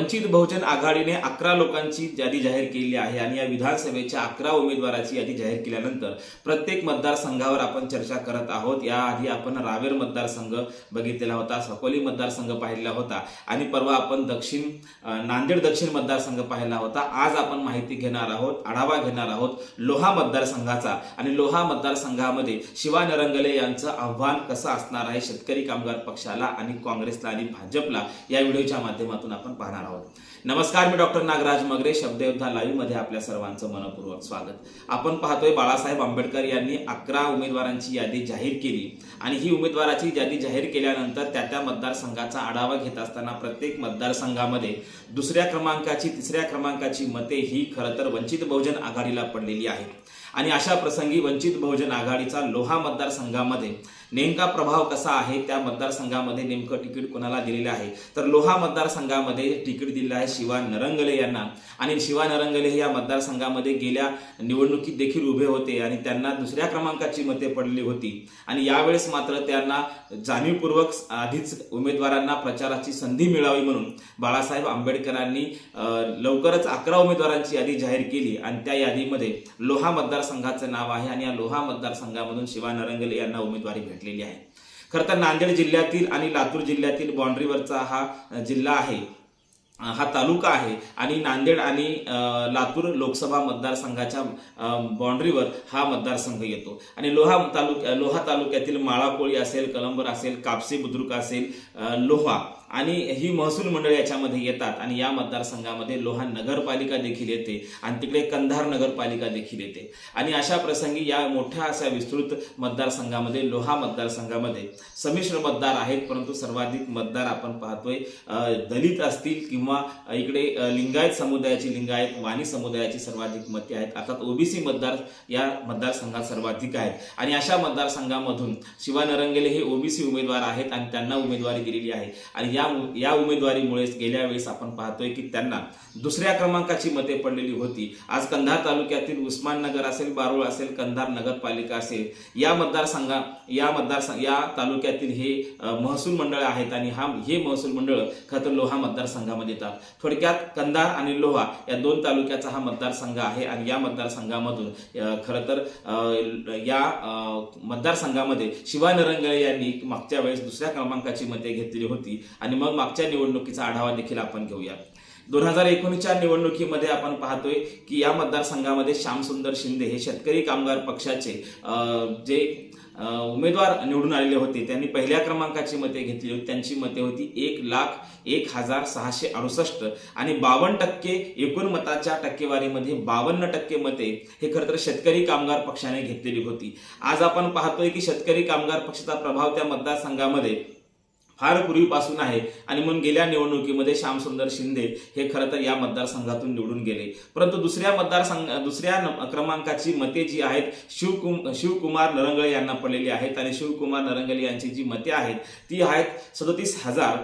वंचित बहुजन आघाडीने अकरा लोकांची यादी जाहीर केली आहे आणि या विधानसभेच्या अकरा उमेदवाराची यादी जाहीर केल्यानंतर प्रत्येक मतदारसंघावर आपण चर्चा करत आहोत. याआधी आपण रावेर मतदारसंघ बघितलेला होता सकोली मतदारसंघ पाहिलेला होता आणि परवा आपण दक्षिण नांदेड दक्षिण मतदारसंघ पाहिला होता. आज आपण माहिती घेणार आहोत आढावा घेणार आहोत लोहा मतदारसंघाचा आणि लोहा मतदारसंघामध्ये शिवा नरंगले यांचं आव्हान कसं असणार आहे शेतकरी कामगार पक्षाला आणि काँग्रेसला आणि भाजपला या व्हिडिओच्या माध्यमातून आपण पाहणार आहोत. नमस्कार मी डॉक्टर नागराज मगरे शब्दयोद्धा लाईव्हमध्ये आपल्या सर्वांचं मनपूर्वक स्वागत. आपण पाहतोय बाळासाहेब आंबेडकर यांनी अकरा उमेदवारांची यादी जाहीर केली आणि ही उमेदवाराची यादी जाहीर केल्यानंतर त्या त्या मतदारसंघाचा आढावा घेत असताना प्रत्येक मतदारसंघामध्ये दुसऱ्या क्रमांकाची तिसऱ्या क्रमांकाची मते ही खरं तर वंचित बहुजन आघाडीला पडलेली आहेत. आणि अशा प्रसंगी वंचित बहुजन आघाडीचा लोहा मतदारसंघामध्ये नेमका प्रभाव कसा आहे त्या मतदारसंघामध्ये नेमकं तिकीट कोणाला दिलेलं आहे? तर लोहा मतदारसंघामध्ये तिकीट दिलेलं आहे शिवा नरंगले यांना. आणि शिवा नरंगले हे या मतदारसंघामध्ये गेल्या निवडणुकीत देखील उभे होते आणि त्यांना दुसऱ्या क्रमांकाची मते पडली होती. आणि यावेळेस मात्र त्यांना जाणीवपूर्वक आधीच उमेदवारांना प्रचाराची संधी मिळावी म्हणून बाळासाहेब आंबेडकरांनी लवकरच अकरा उमेदवारांची यादी जाहीर केली आणि त्या यादीमध्ये लोहा मतदारसंघाचं नाव आहे आणि या लोहा मतदारसंघामधून शिवा नरंगले यांना उमेदवारी भेटलेली आहे. खरं तर नांदेड जिल्ह्यातील आणि लातूर जिल्ह्यातील बाँड्रीवरचा हा जिल्हा आहे. हा तालुका आहे आणि नांदेड आणि लातूर लोकसभा मतदारसंघाच्या बाँड्रीवर हा मतदारसंघ येतो. आणि लोहा तालुक्या लोहा तालुक्यातील माळाकोळी असेल कलंबर असेल कापसी बुद्रुक असेल लोहा आणि ही महसूल मंडळ याच्यामध्ये येतात आणि या मतदारसंघामध्ये लोहा नगरपालिका देखील येते आणि तिकडे कंधार नगरपालिका देखील येते. आणि अशा प्रसंगी या मोठ्या अशा विस्तृत मतदारसंघामध्ये लोहा मतदारसंघामध्ये संमिश्र मतदार आहेत परंतु सर्वाधिक मतदार आपण पाहतोय दलित असतील किंवा इकडे लिंगायत समुदायाची लिंगायत वाणी समुदायाची सर्वाधिक मते आहेत. अर्थात ओबीसी मतदार या मतदारसंघात सर्वाधिक आहेत. आणि अशा मतदारसंघामधून शिवा नरंगेले हे ओबीसी उमेदवार आहेत आणि त्यांना उमेदवारी दिलेली आहे. आणि या या उमेदवारीमुळेच गेल्या वेळेस आपण पाहतोय की त्यांना दुसऱ्या क्रमांकाची मते पडलेली होती. आज कंधार तालुक्यातील उस्माननगर असेल बारूळ असेल कंधार नगरपालिका असेल या मतदारसंघा या मतदारसंघ या तालुक्यातील हे महसूल मंडळ आहेत आणि हा हे महसूल मंडळ खतर लोहा मतदारसंघामध्ये येतात. थोडक्यात कंधार आणि लोहा या दोन तालुक्याचा हा मतदारसंघ आहे आणि या मतदारसंघामधून खरं तर या मतदारसंघामध्ये शिवा नरंगळे यांनी मागच्या वेळेस दुसऱ्या क्रमांकाची मते घेतलेली होती आणि मग मागच्या निवडणुकीचा आढावा देखील आपण घेऊया. दोन हजार एकोणीसच्या निवडणुकीमध्ये आपण पाहतोय की या मतदारसंघामध्ये श्यामसुंदर शिंदे हे शेतकरी कामगार पक्षाचे अं, जे उमेदवार निवडून आलेले होते. त्यांनी पहिल्या क्रमांकाची मते घेतली होती. त्यांची मते होती एक लाख एक हजार सहाशे अडुसष्ट आणि बावन्न टक्के एकूण मताच्या टक्केवारीमध्ये बावन्न टक्के मते हे खरं तर शेतकरी कामगार पक्षाने घेतलेली होती. आज आपण पाहतोय की शेतकरी कामगार पक्षाचा प्रभाव त्या मतदारसंघामध्ये फार पूर्वीपासून आहे. आणि म्हणून गेल्या निवडणुकीमध्ये श्यामसुंदर शिंदे हे खरं तर या मतदारसंघातून निवडून गेले. परंतु दुसऱ्या मतदारसंघ दुसऱ्या क्रमांकाची मते जी आहेत शिवकुम शिवकुमार नरंगळे यांना पडलेली आहेत. आणि शिवकुमार नरंगले यांची जी मते आहेत ती आहेत सदोतीस हजार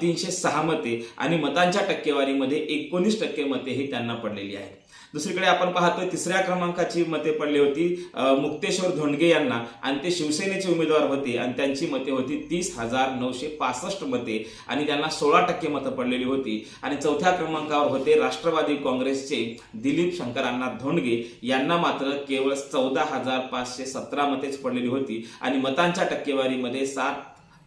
तीनशे सहा मते. आणि मतांच्या टक्केवारीमध्ये एकोणीस टक्के मते ही त्यांना पडलेली आहेत. दुसरीकडे आपण पाहतोय तिसऱ्या क्रमांकाची मते पडली होती मुक्तेश्वर धोंडगे यांना. आणि ते शिवसेनेचे उमेदवार होते. आणि त्यांची मते होती तीस हजार नऊशे पासष्ट मते आणि त्यांना सोळा टक्के मतं पडलेली होती. आणि चौथ्या क्रमांकावर होते राष्ट्रवादी काँग्रेसचे दिलीप शंकरांना धोंडगे. यांना मात्र केवळ चौदा हजार पाचशे सतरा मतेच पडलेली होती. आणि मतांच्या टक्केवारीमध्ये सात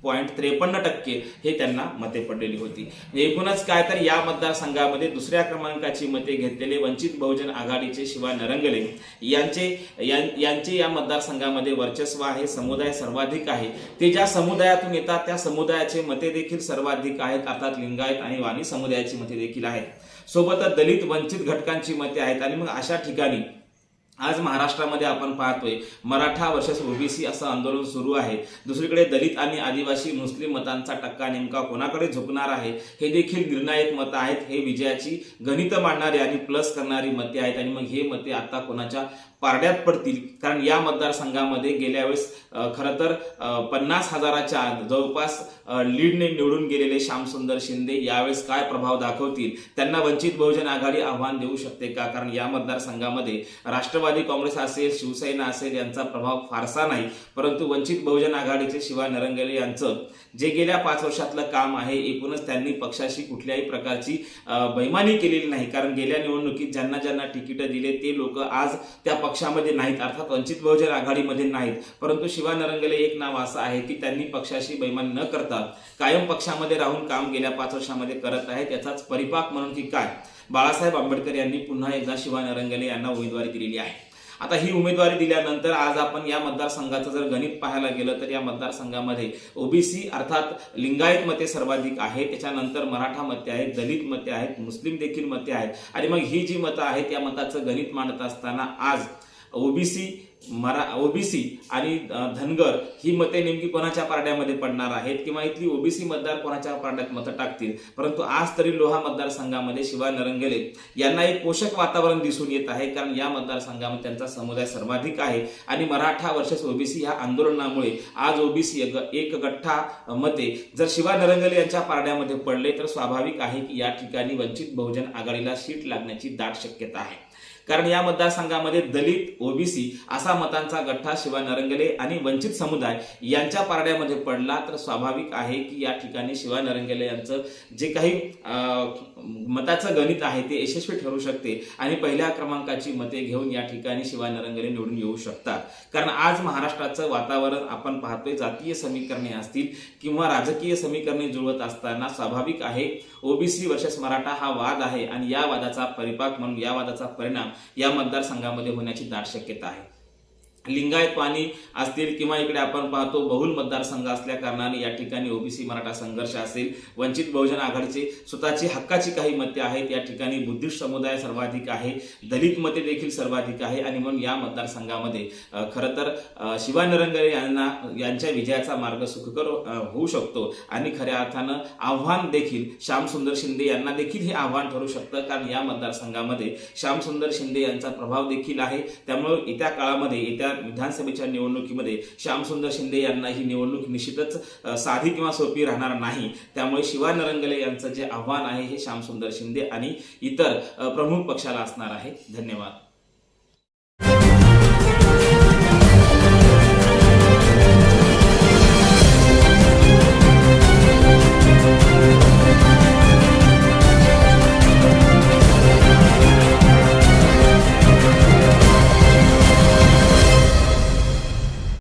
पॉईंट त्रेपन्न टक्के हे त्यांना मते पडलेली होती. एकूणच काय तर या मतदारसंघामध्ये दुसऱ्या क्रमांकाची मते घेतलेले वंचित बहुजन आघाडीचे शिवा नरंगले यांचे यां- यांचे या मतदारसंघामध्ये वर्चस्व आहे समुदाय सर्वाधिक आहे. ते ज्या समुदायातून येतात त्या समुदायाचे मते देखील सर्वाधिक आहेत अर्थात लिंगायत आणि वाणी समुदायाची मते देखील आहेत. सोबतच दलित वंचित घटकांची मते आहेत आणि मग अशा ठिकाणी आज महाराष्ट्रामध्ये आपण पाहतोय मराठा वर्सेस ओबीसी असं आंदोलन सुरू आहे. दुसरीकडे दलित आणि आदिवासी मुस्लिम मतांचा टक्का नेमका कोणाकडे झुकणार आहे हे देखील निर्णायक मतं आहेत. हे विजयाची गणित मांडणारी आणि प्लस करणारी मते आहेत आणि मग हे मते आता कोणाच्या पारड्यात पडतील? कारण या मतदारसंघामध्ये गेल्या वेळेस खरं तर पन्नास हजाराच्या जवळपास लीडने निवडून गेलेले श्यामसुंदर शिंदे यावेळेस काय प्रभाव दाखवतील? त्यांना वंचित बहुजन आघाडी आव्हान देऊ शकते का? कारण या मतदारसंघामध्ये राष्ट्रवादी काँग्रेस असेल शिवसेना असेल यांचा प्रभाव फारसा नाही. परंतु वंचित बहुजन आघाडीचे शिवा नरंगले यांचं जे गेल्या पाच वर्षातलं काम आहे एकूणच त्यांनी पक्षाशी कुठल्याही प्रकारची बैमानी केलेली नाही. कारण गेल्या निवडणुकीत ज्यांना ज्यांना तिकीटं दिले ते लोक आज त्या पक्षामध्ये नाहीत. अर्थात वंचित बहुजन आघाडीमध्ये नाहीत. परंतु शिवा नरंगले एक नाव असं आहे की त्यांनी पक्षाशी बैमान न करता कायम पक्षामध्ये राहून काम गेल्या पाच वर्षामध्ये करत आहेत. त्याचाच परिपाक म्हणून की काय? बाळासाहेब आंबेडकर यांनी पुन्हा एकदा शिवा नरंगले यांना उमेदवारी दिलेली आहे. आता ही उमेदवारी दिल्यानंतर आज आपण या मतदारसंघाचं जर गणित पाहायला गेलं तर या मतदारसंघामध्ये ओबीसी अर्थात लिंगायत मते सर्वाधिक आहे. त्याच्यानंतर मराठा मते आहेत दलित मते आहेत मुस्लिम देखील मते आहेत. आणि मग ही जी मतं आहेत या मताचं गणित मांडत असताना आज ओबीसी मरा ओबीसी आणि धनगर ही मते नेमकी कोणाच्या पारड्यामध्ये पडणार आहेत? किंवा इथली ओबीसी मतदार कोणाच्या पारड्यात मतं टाकतील? परंतु आज तरी लोहा मतदारसंघामध्ये शिवा नरंगले यांना एक पोषक वातावरण दिसून येत आहे. कारण या मतदारसंघामध्ये त्यांचा समुदाय सर्वाधिक आहे. आणि मराठा वर्षेस ओबीसी या आंदोलनामुळे आज ओबीसी एक गठ्ठा मते जर शिवा नरंगले यांच्या पारड्यामध्ये पडले तर स्वाभाविक आहे की या ठिकाणी वंचित बहुजन आघाडीला सीट लागण्याची दाट शक्यता आहे. कारण या मतदारसंघामध्ये दलित ओबीसी असा मतांचा गठ्ठा शिवाय नरंगले आणि वंचित समुदाय यांच्या पारड्यामध्ये पडला तर स्वाभाविक आहे की या ठिकाणी शिवाय नरंगले यांचं जे काही मताचं गणित आहे ते यशस्वी ठरू शकते आणि पहिल्या क्रमांकाची मते घेऊन या ठिकाणी शिवाय नरंगले निवडून येऊ शकतात. कारण आज महाराष्ट्राचं वातावरण आपण पाहतोय जातीय समीकरणे असतील किंवा राजकीय समीकरणे जुळवत असताना स्वाभाविक आहे. ओबीसी वर्सेस मराठा हा वाद आहे आणि या वादाचा परिपाक म्हणून या वादाचा परिणाम या मतदारसंघामध्ये होण्याची दाट शक्यता आहे. लिंगायत पाणी असतील किंवा इकडे आपण पाहतो बहुल मतदारसंघ असल्या कारणाने या ठिकाणी ओबीसी मराठा संघर्ष असेल वंचित बहुजन आघाडीचे स्वतःची हक्काची काही मते आहेत या ठिकाणी बुद्धिस्ट समुदाय सर्वाधिक आहे दलित मते देखील सर्वाधिक आहे आणि म्हणून या मतदारसंघामध्ये खरं तर अ, शिवा यांना यांच्या विजयाचा मार्ग सुखकर होऊ शकतो आणि खऱ्या अर्थानं आव्हान देखील श्यामसुंदर शिंदे यांना देखील हे आव्हान ठरू शकतं कारण या मतदारसंघामध्ये श्यामसुंदर शिंदे यांचा प्रभाव देखील आहे. त्यामुळे येत्या काळामध्ये येत्या विधानसभेच्या निवडणुकीमध्ये श्यामसुंदर शिंदे यांना ही निवडणूक निश्चितच साधी किंवा सोपी राहणार नाही. त्यामुळे शिवा नरंगले यांचं जे आव्हान आहे हे श्यामसुंदर शिंदे आणि इतर प्रमुख पक्षाला असणार आहे. धन्यवाद.